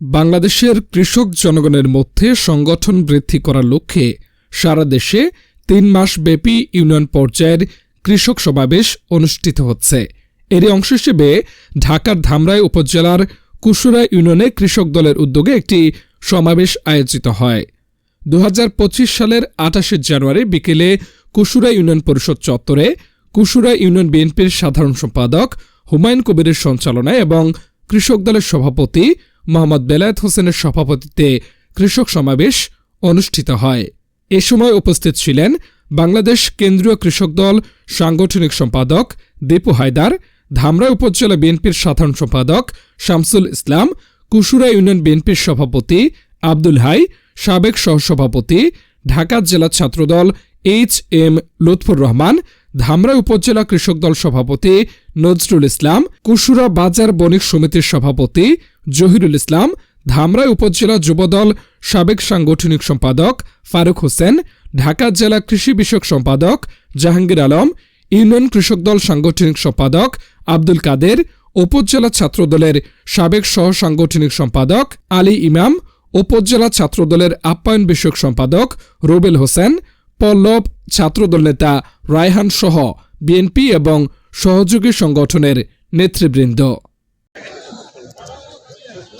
বাংলাদেশের কৃষক জনগণের মধ্যে সংগঠন বৃদ্ধি করার লক্ষ্যে সারা দেশে তিন মাস ব্যাপী ইউনিয়ন পর্যায়ের কৃষক সমাবেশ অনুষ্ঠিত হচ্ছে। এরই অংশ হিসেবে ঢাকার ধামরাই উপজেলার কুশুরা ইউনিয়নে কৃষক দলের উদ্যোগে একটি সমাবেশ আয়োজিত হয়। দু হাজার পঁচিশ সালের আঠাশে জানুয়ারি বিকেলে কুশুরা ইউনিয়ন পরিষদ চত্বরে কুশুরা ইউনিয়ন বিএনপির সাধারণ সম্পাদক হুমায়ুন কবিরের সঞ্চালনায় এবং কৃষক দলের সভাপতি মোহাম্মদ বেলায়েত হোসেনের সভাপতিত্বে কৃষক সমাবেশ অনুষ্ঠিত হয়। এ সময় উপস্থিত ছিলেন বাংলাদেশ কেন্দ্রীয় কৃষক দল সাংগঠনিক সম্পাদক দীপু হায়দার ধামরা উপজেলা বিএনপির সাধারণ সম্পাদক শামসুল ইসলাম, কুশুরা ইউনিয়ন বিএনপির সভাপতি আব্দুল হাই, সাবেক সহসভাপতি, ঢাকা জেলা ছাত্রদল এইচ এম লুৎফুর রহমান ধামরা উপজেলা কৃষক দল সভাপতি নজরুল ইসলাম, কুশুরা বাজার বণিক সমিতির সভাপতি জহিরুল ইসলাম ধামরা উপজেলা যুবদল সাবেক সাংগঠনিক সম্পাদক ফারুক হোসেন, ঢাকা জেলা কৃষি বিষয়ক সম্পাদক জাহাঙ্গীর আলম, ইউনিয়ন কৃষক দল সাংগঠনিক সম্পাদক আব্দুল কাদের, উপজেলা ছাত্রদলের সাবেক সহ সাংগঠনিক সম্পাদক আলী ইমাম, উপজেলা ছাত্রদলের আপ্যায়ন বিষয়ক সম্পাদক রুবেল হোসেন, পল্লব ছাত্রদল নেতা রায়হান সহ বিএনপি এবং সহযোগী সংগঠনের নেতৃবৃন্দ।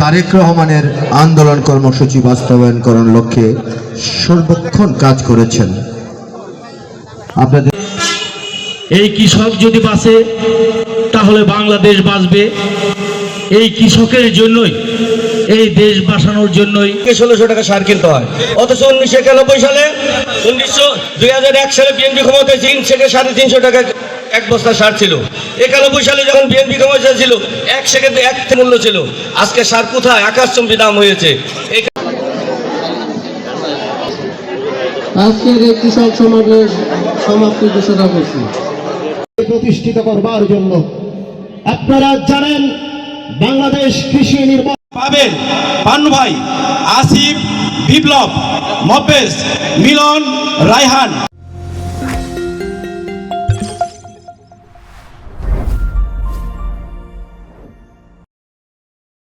তারেক রহমানের আন্দোলন কর্মসূচি বাস্তবায়নকরণ লক্ষ্যে সর্বক্ষণ কাজ করেছেন। আপনাদের এই কৃষক যদি বাঁচে তাহলে বাংলাদেশ বাঁচবে। এই কৃষকের জন্যই এই দেশ বাঁচানোর জন্যই। ষোলোশো টাকা সার কিনতে হয়? অথচ উনিশশো একানব্বই সালে উনিশশো দুই হাজার এক সালে বিএনপি ক্ষমতায় চীন থেকে সাড়ে তিনশো টাকা এক বস্তা সার ছিল। একানব্বই সালে যখন বিএনপি ক্ষমতায় ছিল এক সেকেন্ডে এক মূল্য ছিল। আজকে সার কোথায়? আকাশচম্বী দাম হয়েছে। আজকের এই কৃষক সমাবেশ সমাপ্তি ঘোষণা করছি। প্রতিষ্ঠিত করবার জন্য আপনারা জানেন বাংলাদেশ কৃষি নির্মাণ পাবেন পান্নু ভাই আসিফ বিপ্লব মফেজ মিলন রায়হান।